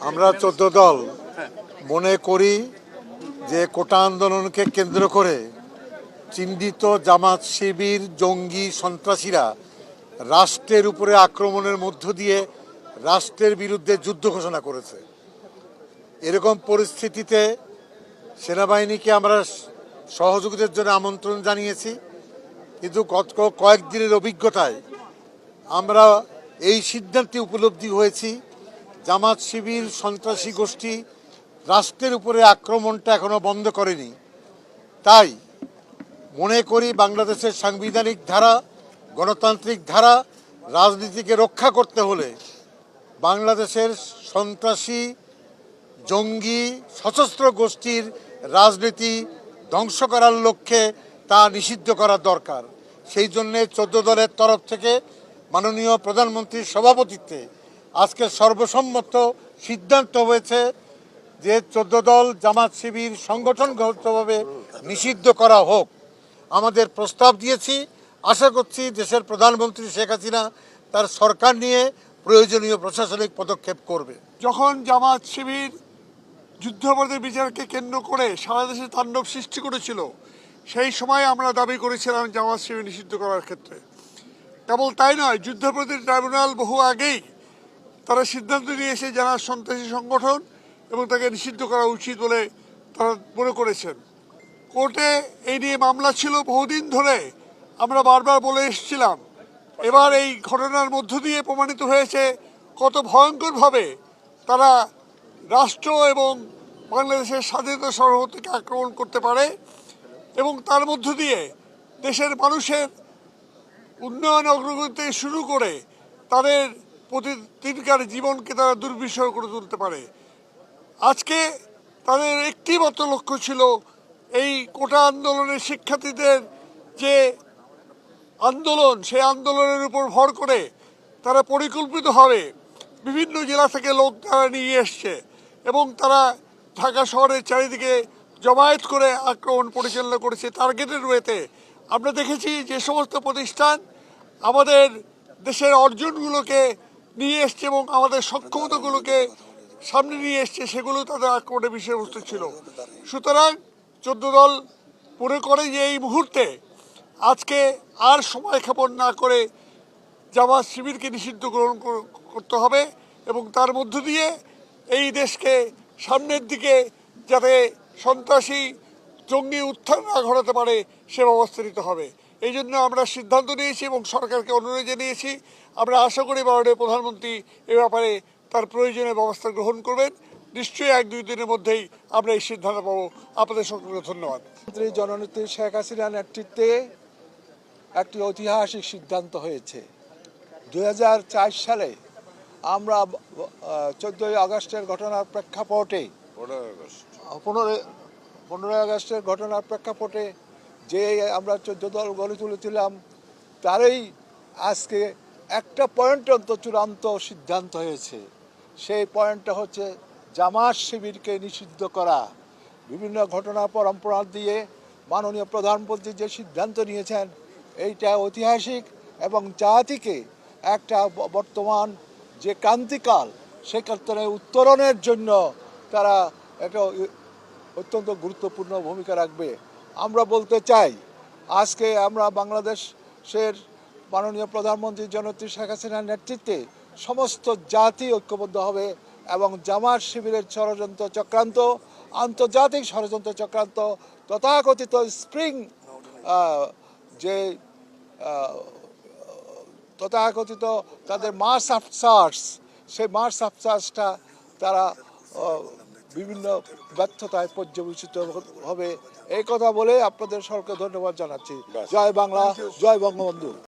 আমরা চোদ্দ দল। মনে করি যে কোটা আন্দোলনকে কেন্দ্র করে চিহ্নিত জামাত শিবির, জঙ্গি, সন্ত্রাসীরা রাষ্ট্রের উপরে আক্রমণের মধ্য দিয়ে রাষ্ট্রের বিরুদ্ধে যুদ্ধ ঘোষণা করেছে। এরকম পরিস্থিতিতে সেনাবাহিনীকে আমরা সহযোগিতার জন্য আমন্ত্রণ জানিয়েছি। কিন্তু গত কয়েকদিনের অভিজ্ঞতায় আমরা এই সিদ্ধান্তে উপলব্ধি হয়েছি জামাত শিবির, সন্ত্রাসী গোষ্ঠী রাষ্ট্রের উপরে আক্রমণটা এখনও বন্ধ করেনি। তাই মনে করি বাংলাদেশের সাংবিধানিক ধারা, গণতান্ত্রিক ধারা, রাজনীতিকে রক্ষা করতে হলে বাংলাদেশের সন্ত্রাসী, জঙ্গি, সশস্ত্র গোষ্ঠীর রাজনীতি ধ্বংস করার লক্ষ্যে তা নিষিদ্ধ করা দরকার। সেই জন্যে চোদ্দ দলের তরফ থেকে মাননীয় প্রধানমন্ত্রীর সভাপতিত্বে আজকে সর্বসম্মত সিদ্ধান্ত হয়েছে যে চোদ্দ দল জামাত শিবির সংগঠনগতভাবে নিষিদ্ধ করা হোক। আমাদের প্রস্তাব দিয়েছি। আশা করছি দেশের প্রধানমন্ত্রী শেখ হাসিনা তার সরকার নিয়ে প্রয়োজনীয় প্রশাসনিক পদক্ষেপ করবে। যখন জামাত শিবির যুদ্ধাপরাধের বিচারকে কেন্দ্র করে সারা দেশে তাণ্ডব সৃষ্টি করেছিল, সেই সময় আমরা দাবি করেছিলাম জামাত শিবির নিষিদ্ধ করার ক্ষেত্রে। কেবল তাই নয় যুদ্ধাপরাধী ট্রাইব্যুনাল বহু আগেই তারা সিদ্ধান্ত নিয়েছে যারা সন্ত্রাসী সংগঠন এবং তাকে নিষিদ্ধ করা উচিত বলে তারা মনে করেছেন। কোর্টে এই নিয়ে মামলা ছিল বহুদিন ধরে। আমরা বারবার বলে এসেছিলাম, এবার এই ঘটনার মধ্য দিয়ে প্রমাণিত হয়েছে কত ভয়ঙ্করভাবে তারা রাষ্ট্র এবং বাংলাদেশের স্বাধীনতা সরহদকে আক্রমণ করতে পারে এবং তার মধ্য দিয়ে দেশের মানুষের উন্নয়ন অগ্রগতি শুরু করে তাদের প্রতিদিনকার জীবনকে তারা দুর্বিষহ করে তুলতে পারে। আজকে তাদের একটি মাত্র লক্ষ্য ছিল এই কোটা আন্দোলনের শিক্ষার্থীদের যে আন্দোলন, সেই আন্দোলনের উপর ভর করে তারা পরিকল্পিতভাবে বিভিন্ন জেলা থেকে লোক তারা নিয়ে এসছে এবং তারা ঢাকা শহরের চারিদিকে জমায়েত করে আক্রমণ পরিচালনা করেছে। টার্গেটের ওয়েতে আমরা দেখেছি যে সমস্ত প্রতিষ্ঠান আমাদের দেশের অর্জনগুলোকে নিয়ে এসছে এবং আমাদের সক্ষমতাগুলোকে সামনে নিয়ে এসছে, সেগুলো তাদের আক্রমণের বিষয়বস্তু ছিল। সুতরাং চোদ্দ দল মনে করে যে এই মুহূর্তে আজকে আর সময় ক্ষেপণ না করে জামাত শিবিরকে নিষিদ্ধ গ্রহণ কর- করতে হবে এবং তার মধ্য দিয়ে এই দেশকে সামনের দিকে যাতে সন্ত্রাসী জঙ্গি উত্থান না ঘটাতে পারে সে ব্যবস্থা নিতে হবে। এই জন্য আমরা সিদ্ধান্ত নিয়েছি এবং সরকারকে অনুরোধ জানিয়েছি। আমরা আশা করি মাননীয় প্রধানমন্ত্রী এ ব্যাপারে তার প্রয়োজনীয় ব্যবস্থা গ্রহণ করবেন। নিশ্চয়ই এক দুই দিনের মধ্যেই আমরা এই সিদ্ধান্ত পাবো। আপনাদের সকলকে ধন্যবাদ। জননেত্রী শেখ হাসিনার নেতৃত্বে একটি ঐতিহাসিক সিদ্ধান্ত হয়েছে। দু হাজার চার সালে আমরা চোদ্দোই আগস্টের ঘটনার প্রেক্ষাপটে পনেরোই আগস্ট। পনেরোই আগস্টের ঘটনার প্রেক্ষাপটে যে আমরা চোদ্দ দল গড়ে তুলেছিলাম, তারই আজকে একটা পয়েন্ট অন্তত চূড়ান্ত সিদ্ধান্ত হয়েছে। সেই পয়েন্টটা হচ্ছে জামাত শিবিরকে নিষিদ্ধ করা। বিভিন্ন ঘটনা, পরম্পরা দিয়ে মাননীয় প্রধানমন্ত্রী যে সিদ্ধান্ত নিয়েছেন, এইটা ঐতিহাসিক এবং জাতিকে একটা বর্তমান যে ক্রান্তিকাল সে ক্ষেত্রে উত্তরণের জন্য তারা একটা অত্যন্ত গুরুত্বপূর্ণ ভূমিকা রাখবে। আমরা বলতে চাই আজকে আমরা বাংলাদেশের মাননীয় প্রধানমন্ত্রী জনত্রী শেখ হাসিনার নেতৃত্বে সমস্ত জাতি ঐক্যবদ্ধ হবে এবং জামাত শিবিরের ষড়যন্ত্র চক্রান্ত আন্তর্জাতিক ষড়যন্ত্র চক্রান্ত তথাকথিত স্প্রিং যে তথাকথিত তাদের মার্স আফসার্স সেই মার্স আফসার্সটা তারা আহ, বিভিন্ন ব্যর্থতায় পর্যবেসিত হবে। এই কথা বলে আপনাদের সরকার ধন্যবাদ জানাচ্ছি। জয় বাংলা জয় বঙ্গবন্ধু।